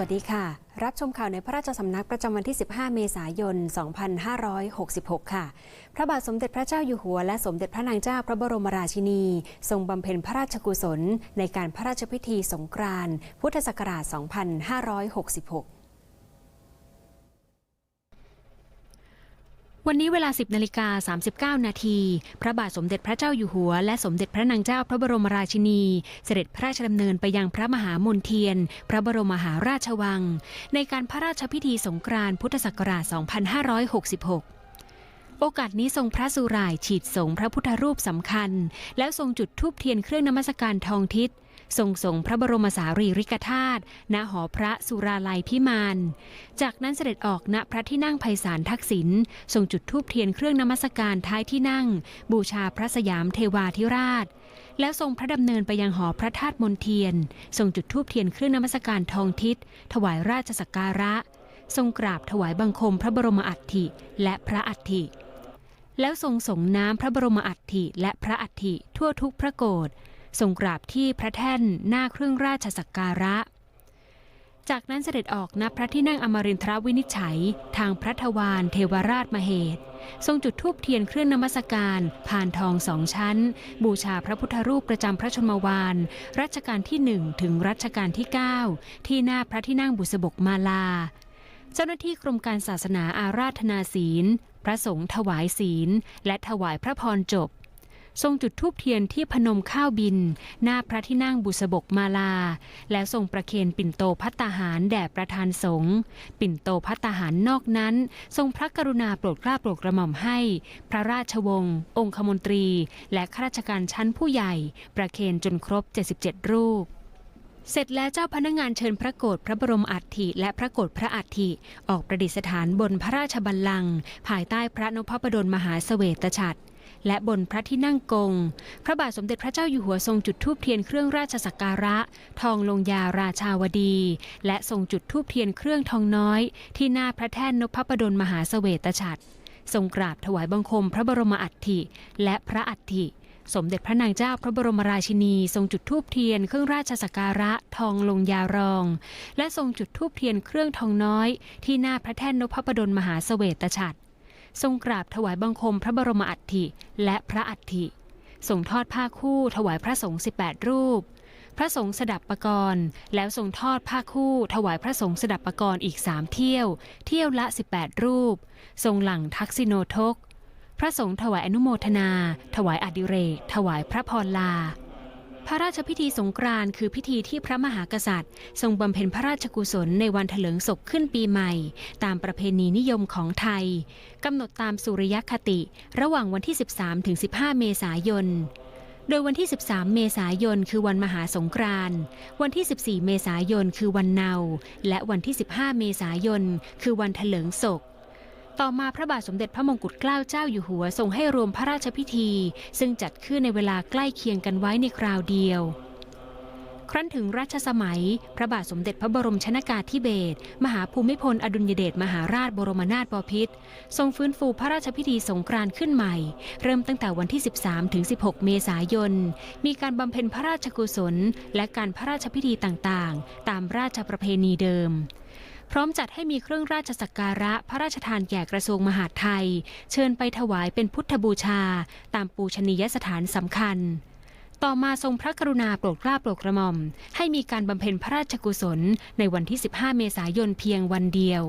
วัสดีค่ะ รับชมข่าวในพระราชสำนักประจำวันที่ 15 เมษายน 2566 ค่ะ พระบาทสมเด็จพระเจ้าอยู่หัวและสมเด็จพระนางเจ้าพระบรมราชินี ทรงบำเพ็ญพระราชกุศล ในการพระราชพิธีสงกรานต์พุทธศักราช 2566 วันนี้เวลา 10นาฬิกา39 นาที พระบาทสมเด็จพระเจ้าอยู่หัว และสมเด็จพระนางเจ้าพระบรมราชินี เสด็จพระราชดำเนินไปยังพระมหามนเทียน พระบรมมหาราชวัง ในการพระราชพิธีสงกรานต์พุทธศักราช 2566โอกาสนี้ทรงพระสุรายฉีดสงพระพุทธรูปสำคัญ แล้วทรงจุดธูปเทียนเครื่องนมัสการทองทิศ ทรงส่งพระบรมสารีริกธาตุณหอพระสุราลัยพิมานจากนั้นเสด็จออกณพระที่นั่งไพศาลทักษิณทรงจุดธูปเทียนเครื่องนมัสการท้ายที่นั่ง บูชาพระสยามเทวาธิราช แล้วทรงพระดำเนินไปยังหอพระธาตุมนเทียน ทรงจุดธูปเทียนเครื่องนมัสการทองทิศถวายราชสักการะ ทรงกราบถวายบังคมพระบรมอัฐิและพระอัฐิแล้วทรงส่งน้ำพระบรมอัฐิและพระอัฐิทั่วทุกพระโกรธ ทรงกราบที่พระแท่นหน้าเครื่องราชสักการะ จากนั้นเสด็จออกณพระที่นั่งอมรินทรวินิจฉัย ทางพระทวารเทวราชมเหตุทรงจุดธูปเทียนเครื่องนมัสการผ่านทองสองชั้น บูชาพระพุทธรูปประจำพระชนมวาน รัชกาลที่หนึ่งถึงรัชกาลที่ 9 ที่หน้าพระที่นั่งบุษบกมาลา เจ้าหน้าที่กรมการศาสนาอาราธนาศีล พระสงฆ์ถวายศีล และถวายพระพรจบ ทรงจุดธูปเทียนที่พนมข้าวบิน หน้าพระที่นั่งบุษบกมาลา แล้วทรงประเคนปิ่นโตพัตตาหารแด่ประธานสงฆ์ปิ่นโตพัตตาหารนอกนั้น ทรงพระกรุณาโปรดเกล้าโปรดกระหม่อมให้ พระราชวงศ์องคมนตรี และข้าราชการชั้นผู้ใหญ่ ประเคนจนครบ 77 รูปเสร็จแล้วเจ้าพนักงานเชิญพระโกรธพระบรมอัฐิและพระโกรธพระอัฐิออกประดิษฐานบนพระราชบัลลังก์ภายใต้พระนพบดลมหาเสวตฉัตร และบนพระที่นั่งกง พระบาทสมเด็จพระเจ้าอยู่หัวทรงจุดธูปเทียนเครื่องราชสักการะ ทองลงยาราชาวดี และทรงจุดธูปเทียนเครื่องทองน้อย ที่หน้าพระแท่นนพบดลมหาเสวตฉัตรทรงกราบถวายบังคมพระบรมอัฐิและพระอัฐิสมเด็จพระนางเจ้าพระบรมราชินี ทรงจุดธูปเทียนเครื่องราชสักการะทองลงยารอง และทรงจุดธูปเทียนเครื่องทองน้อย ที่หน้าพระแท่นนพบดลมหาเสวตฉัตร ทรงกราบถวายบังคมพระบรมอัฐิและพระอัฐิทรงทอดผ้าคู่ถวายพระสงฆ์18 รูป พระสงฆ์สดับปกรณ์แล้วทรงทอดผ้าคู่ถวายพระสงฆ์สดับปกรณ์อีกสามเที่ยว เที่ยวละ 18 รูป ทรงหลังทักษิโนทก พระสงฆ์ถวายอนุโมทนา ถวายอดิเรก ถวายพระพรลา พระราชพิธีสงกรานต์คือพิธีที่พระมหากษัตริย์ ทรงบำเพ็ญพระราชกุศลในวันเถลิงศกขึ้นปีใหม่ ตามประเพณีนิยมของไทยกำหนดตามสุริยคติ ระหว่างวันที่ 13ถึง15 เมษายนโดยวันที่ 13 เมษายน คือวันมหาสงกรานต์วันที่ 14 เมษายน คือวันเนา และวันที่ 15 เมษายน คือวันเถลิงศก ต่อมาพระบาทสมเด็จพระมงกุฎเกล้าเจ้าอยู่หัวทรงให้รวมพระราชพิธี ซึ่งจัดขึ้นในเวลาใกล้เคียงกันไว้ในคราวเดียว ครั้นถึงรัชสมัย พระบาทสมเด็จพระบรมชนากาธิเบศรมหาภูมิพลอดุลยเดชมหาราชบรมนาถบพิตรทรงฟื้นฟูพระราชพิธีสงกรานต์ขึ้นใหม่ เริ่มตั้งแต่วันที่ 13ถึง16 เมษายน มีการบำเพ็ญพระราชกุศล และการพระราชพิธีต่างๆ ตามราชประเพณีเดิม พร้อมจัดให้มีเครื่องราชสักการะพระราชทานแก่กระทรวงมหาดไทย เชิญไปถวายเป็นพุทธบูชา ตามปูชนียสถานสำคัญต่อมาทรงพระกรุณาโปรดเกล้าโปรดกระหม่อม ให้มีการบำเพ็ญพระราชกุศลในวันที่ 15 เมษายนเพียงวันเดียว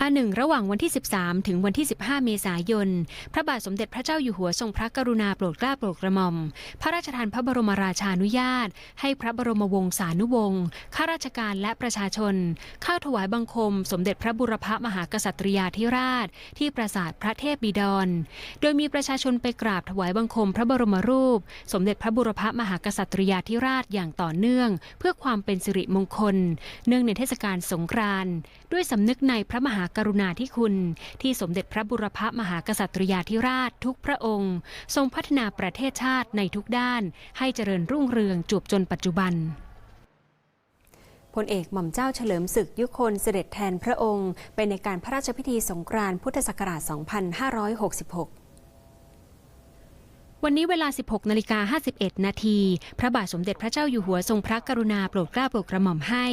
อันหนึ่งระหว่างวันที่ 13 ถึงวันที่ 15 เมษายน พระบาทสมเด็จพระเจ้าอยู่หัวทรงพระกรุณาโปรดเกล้าโปรดกระหม่อม พระราชทานพระบรมราชานุญาต ให้พระบรมวงศานุวงศ์ข้าราชการและประชาชน เข้าถวายบังคม สมเด็จพระบุรพมหากษัตริยาธิราช ที่ปราสาทพระเทพบิดร โดยมีประชาชนไปกราบถวายบังคมพระบรมรูป สมเด็จพระบุรพมหากษัตริยาธิราชอย่างต่อเนื่อง เพื่อความเป็นสิริมงคล เนื่องในเทศกาลสงกรานต์ด้วยสำนึกในพระมหากรุณาธิคุณ ที่สมเด็จพระบุรพมหากษัตริยาธิราชทุกพระองค์ ทรงพัฒนาประเทศชาติในทุกด้าน ให้เจริญรุ่งเรืองจวบจนปัจจุบันพลเอกหม่อมเจ้าเฉลิมศึกยุคนเสด็จแทนพระองค์ไปในการพระราชพิธีสงกรานต์พุทธศักราช 2566 วันนี้เวลา 16นาฬิกา51 นาทีพระบาทสมเด็จพระเจ้าอยู่หัวทรงพระกรุณาโปรดเกล้าโปรดกระหม่อมให้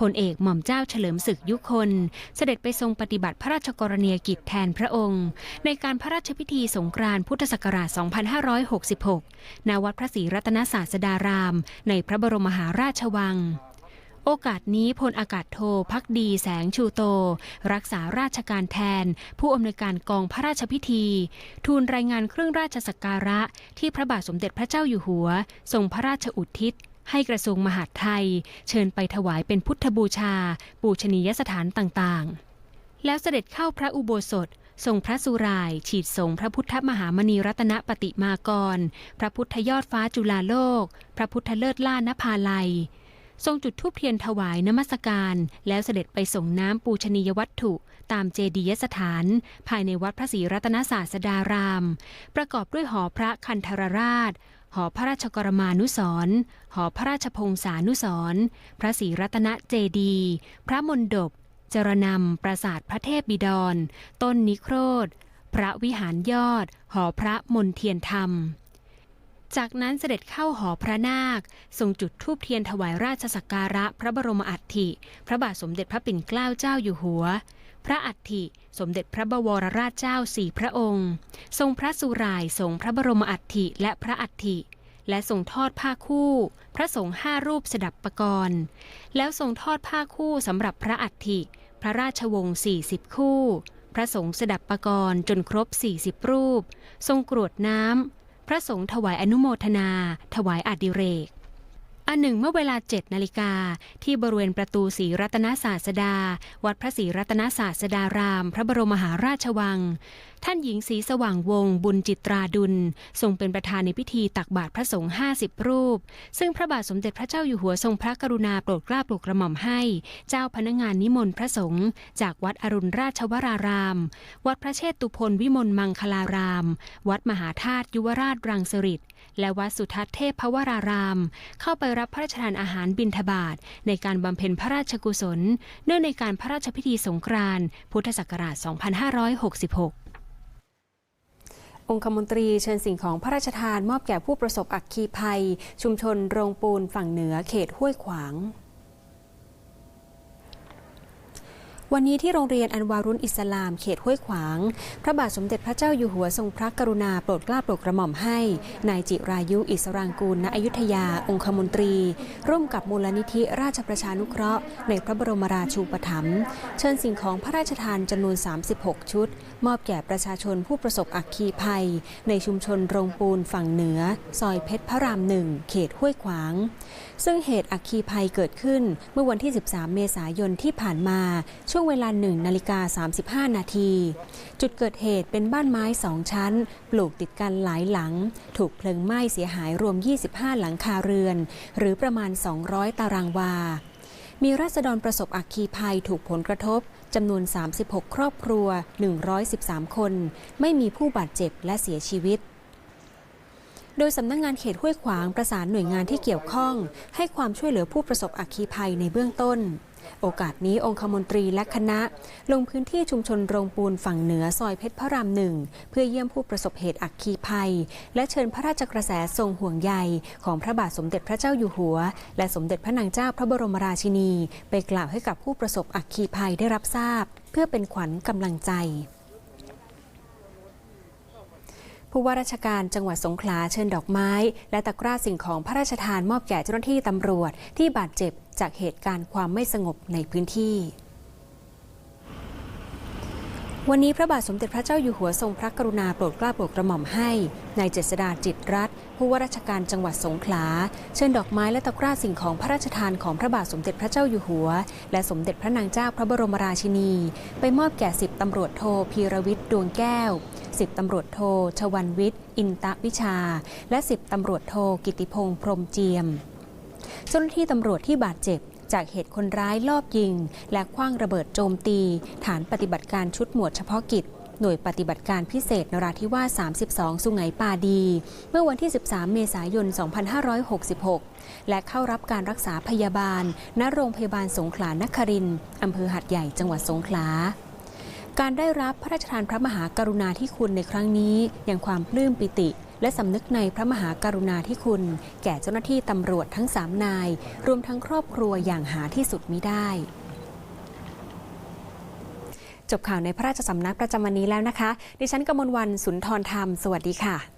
พลเอกหม่อมเจ้าเฉลิมศึกยุคน เสด็จไปทรงปฏิบัติพระราชกรณียกิจแทนพระองค์ ในการพระราชพิธีสงกรานต์พุทธศักราช 2566 ณ วัดพระศรีรัตนศาสดาราม ในพระบรมมหาราชวัง โอกาสนี้พลอากาศโทพักดีแสงชูโต รักษาราชการแทน ผู้อำนวยการกองพระราชพิธี ทูลรายงานเครื่องราชสักการะ ที่พระบาทสมเด็จพระเจ้าอยู่หัว ทรงพระราชอุทิศ ให้กระทรวงมหาดไทย เชิญไปถวายเป็นพุทธบูชา ปูชนียสถานต่างๆ แล้วเสด็จเข้าพระอุโบสถทรงพระสุราย ฉีดส่งพระพุทธมหามณีรัตนปฏิมากร พระพุทธยอดฟ้าจุฬาโลก พระพุทธเลิศล่านภาลัย ทรงจุดธูปเทียนถวายนมัสการ แล้วเสด็จไปส่งน้ำปูชนียวัตถุ ตามเจดียสถาน ภายในวัดพระศรีรัตนศาสดาราม ประกอบด้วยหอพระคันธรราช หอพระราชกรมานุสรหอพระราชพงศานุสรพระศรีรัตนเจดียพระมณฑปจรนำปราสาทพระเทพบิดร ต้นนิโครธ พระวิหารยอด หอพระมนเทียนธรรม จากนั้นเสด็จเข้าหอพระนาค ทรงจุดธูปเทียนถวายราชสักการะพระบรมอัฐิ พระบาทสมเด็จพระปิ่นเกล้าเจ้าอยู่หัว พระอัฐิ สมเด็จพระบวรราชเจ้าสี่พระองค์ ทรงพระสุรายทรงพระบรมอัฐิและพระอัฐิ และทรงทอดผ้าคู่ พระสงฆ์ห้ารูปสดับประกรณ์ แล้วทรงทอดผ้าคู่สำหรับพระอัฐิ พระราชวงศ์40 คู่ พระสงฆ์สดับประกรณ์จนครบ 40 รูป ทรงกรวดน้ำ พระสงฆ์ถวายอนุโมทนา ถวายอดิเรก อันหนึ่งเมื่อเวลาเจ็ดนาฬิกาที่บริเวณประตูศรีรัตนศาสดา วัดพระศรีรัตนศาสดาราม พระบรมมหาราชวัง ท่านหญิงศรีสว่างวงบุญจิตราดุล ทรงเป็นประธานในพิธีตักบาตรพระสงฆ์50 รูป ซึ่งพระบาทสมเด็จพระเจ้าอยู่หัวทรงพระกรุณาโปรดเกล้าโปรดกระหม่อมให้ เจ้าพนักงานนิมนต์พระสงฆ์จากวัดอรุณราชวราราม วัดพระเชตุพนวิมลมังคลาราม วัดมหาธาตุยุวราชรังสฤษและวัดสุทัศน์เทพพวราราม เข้าไปรับพระราชทานอาหารบิณฑบาตในการบำเพ็ญพระราชกุศล เนื่องในการพระราชพิธีสงกรานต์พุทธศักราช 2566 องคมนตรีเชิญสิ่งของพระราชทานมอบแก่ผู้ประสบอักคีภัย ชุมชนโรงปูนฝั่งเหนือเขตห้วยขวาง วันนี้ที่โรงเรียนอันวารุณอิสลามเขตห้วยขวาง พระบาทสมเด็จพระเจ้าอยู่หัวทรงพระกรุณาโปรดเกล้าโปรดกระหม่อมให้นายจิรายุอิสรางกูลณอยุธยา องคมนตรี ร่วมกับมูลนิธิราชประชานุเคราะห์ ในพระบรมราชูปถัมภ์เชิญสิ่งของพระราชทานจำนวน 36 ชุด มอบแก่ประชาชนผู้ประสบอัคคีภัย ในชุมชนโรงปูนฝั่งเหนือ ซอยเพชรพระรามหนึ่งเขตห้วยขวาง ซึ่งเหตุอัคคีภัยเกิดขึ้นเมื่อวันที่ 13 เมษายนที่ผ่านมาช่วงเวลา1นาฬิกา35 นาที จุดเกิดเหตุเป็นบ้านไม้สองชั้น ปลูกติดกันหลายหลัง ถูกเพลิงไหม้เสียหายรวม 25 หลังคาเรือน หรือประมาณ 200 ตารางวา มีราษฎรประสบอัคคีภัยถูกผลกระทบจำนวน 36 ครอบครัว 113 คน ไม่มีผู้บาดเจ็บและเสียชีวิตโดยสำนักงงานเขตห้วยขวางประสานหน่วยงานที่เกี่ยวข้อง ให้ความช่วยเหลือผู้ประสบอัคคีภัยในเบื้องต้น โอกาสนี้องคมนตรีและคณะ ลงพื้นที่ชุมชนโรงปูนฝั่งเหนือซอยเพชรพระรามหนึ่ง เพื่อเยี่ยมผู้ประสบเหตุอักคีภัย และเชิญพระราชกระแสทรงห่วงใยของพระบาทสมเด็จพระเจ้าอยู่หัว และสมเด็จพระนางเจ้าพระบรมราชินี ไปกล่าวให้กับผู้ประสบอักคีภัยได้รับทราบ เพื่อเป็นขวัญกำลังใจ ผู้ว่าราชการจังหวัดสงขลาเชิญดอกไม้ และตะกร้าสิ่งของพระราชทานมอบแก่เจ้าหน้าที่ตำรวจ ที่บาดเจ็บจากเหตุการณ์ความไม่สงบในพื้นที่วันนี้พระบาทสมเด็จพระเจ้าอยู่หัวทรงพระกรุณาโปรดเกล้าโปรดกระหม่อมให้นายเจษดาจิตรัตผู้ว่าราชการจังหวัดสงขลา เชิญดอกไม้และตะกร้าสิ่งของพระราชทานของพระบาทสมเด็จพระเจ้าอยู่หัว และสมเด็จพระนางเจ้าพระบรมราชินี ไปมอบแก่สิบตำรวจโทพีรวิทย์ดวงแก้ว สิบตำรวจโทชวันวิทย์ อินตะวิชา และสิบตำรวจโทกิติพงษ์พรมเจียม เจ้าหน้าที่ตำรวจที่บาดเจ็บจากเหตุคนร้ายลอบยิง และคว้างระเบิดโจมตี ฐานปฏิบัติการชุดหมวดเฉพาะกิจ หน่วยปฏิบัติการพิเศษนราธิวาส 32 สุไหงปาดี เมื่อวันที่ 13 เมษายน 2566 และเข้ารับการรักษาพยาบาล ณ โรงพยาบาลสงขลานครินทร์อำเภอหัดใหญ่จังหวัดสงขลา การได้รับพระราชทานพระมหากรุณาธิคุณในครั้งนี้อย่างความปลื้มปิติ และสำนึกในพระมหากรุณาธิคุณ แก่เจ้าหน้าที่ตำรวจทั้งสามนาย รวมทั้งครอบครัวอย่างหาที่สุดมิได้จบข่าวในพระราชสำนักประจำวันนี้แล้วนะคะ ดิฉันกมลวันสุนทรธรรม สวัสดีค่ะ